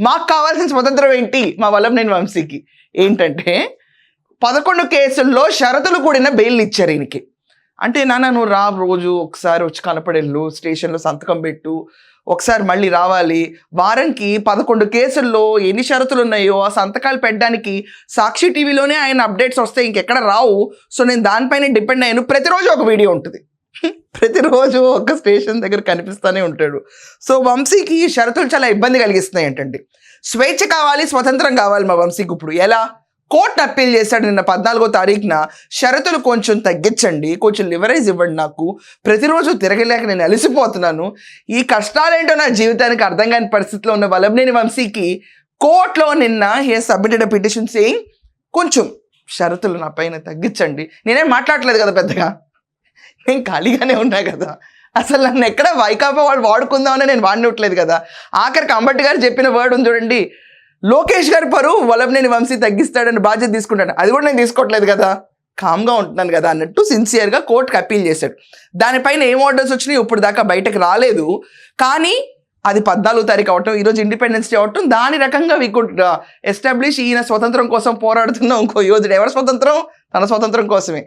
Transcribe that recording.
మాకు కావాల్సిన స్వతంత్రం ఏంటి? మా వలంనేని వంశీకి. ఏంటంటే పదకొండు కేసుల్లో షరతులు కూడిన బెయిల్ ఇచ్చారు ఈయనకి. అంటే నాన్న నువ్వు రా రోజు ఒకసారి వచ్చి కనపడెళ్ళు స్టేషన్లో సంతకం పెట్టు ఒకసారి మళ్ళీ రావాలి. వారానికి పదకొండు కేసుల్లో ఎన్ని షరతులు ఉన్నాయో ఆ సంతకాలు పెట్టడానికి సాక్షి టీవీలోనే ఆయన అప్డేట్స్ వస్తాయి. ఇంకెక్కడ రావు. సో నేను దానిపైన డిపెండ్ అయ్యాను. ప్రతిరోజు ఒక వీడియో ఉంటుంది. ప్రతిరోజు ఒక స్టేషన్ దగ్గర కనిపిస్తూనే ఉంటాడు. సో వంశీకి ఈ షరతులు చాలా ఇబ్బంది కలిగిస్తున్నాయి ఏంటండి స్వేచ్ఛ కావాలి స్వతంత్రం కావాలి మా వంశీకి ఇప్పుడు. ఎలా? కోర్టు అప్పీల్ చేశాడు నిన్న పద్నాలుగో తారీఖున. షరతులు కొంచెం తగ్గించండి కొంచెం లివరేజ్ ఇవ్వండి నాకు. ప్రతిరోజు తిరగలేక నేను అలసిపోతున్నాను. ఈ కష్టాలేంటో నా జీవితానికి అర్థం కాని పరిస్థితిలో ఉన్న వల్లభనేని వంశీకి కోర్టులో నిన్న హీ సబ్మిటెడ్ పిటిషన్ సేయింగ్ కొంచెం షరతులు నా పైన తగ్గించండి. నేనేం మాట్లాడలేదు కదా పెద్దగా? నేను ఖాళీగానే ఉన్నా కదా. అసలు నన్ను ఎక్కడ వైకాపా వాళ్ళు వాడుకుందామని నేను వాడినట్లేదు కదా. ఆఖరికి అంబటి గారు చెప్పిన వర్డ్ ఉంది చూడండి. లోకేష్ గారి పరువు వలభనేని వంశీ తగ్గిస్తాడని బాధ్యత తీసుకుంటాను అది కూడా నేను తీసుకోవట్లేదు కదా. కామ్గా ఉంటున్నాను కదా అన్నట్టు సిన్సియర్గా కోర్టుకు అప్పీల్ చేశాడు. దానిపైన ఏం ఆర్డర్స్ వచ్చినాయి ఇప్పుడు దాకా బయటకు రాలేదు. కానీ అది పద్నాలుగు తారీఖు అవటం ఈరోజు ఇండిపెండెన్స్ డే అవటం దాని రకంగా వీ కుడ్ ఎస్టాబ్లిష్ ఈయన స్వతంత్రం కోసం పోరాడుతున్న ఇంకో యోధుడు. ఎవరి స్వతంత్రం? తన స్వతంత్రం కోసమే.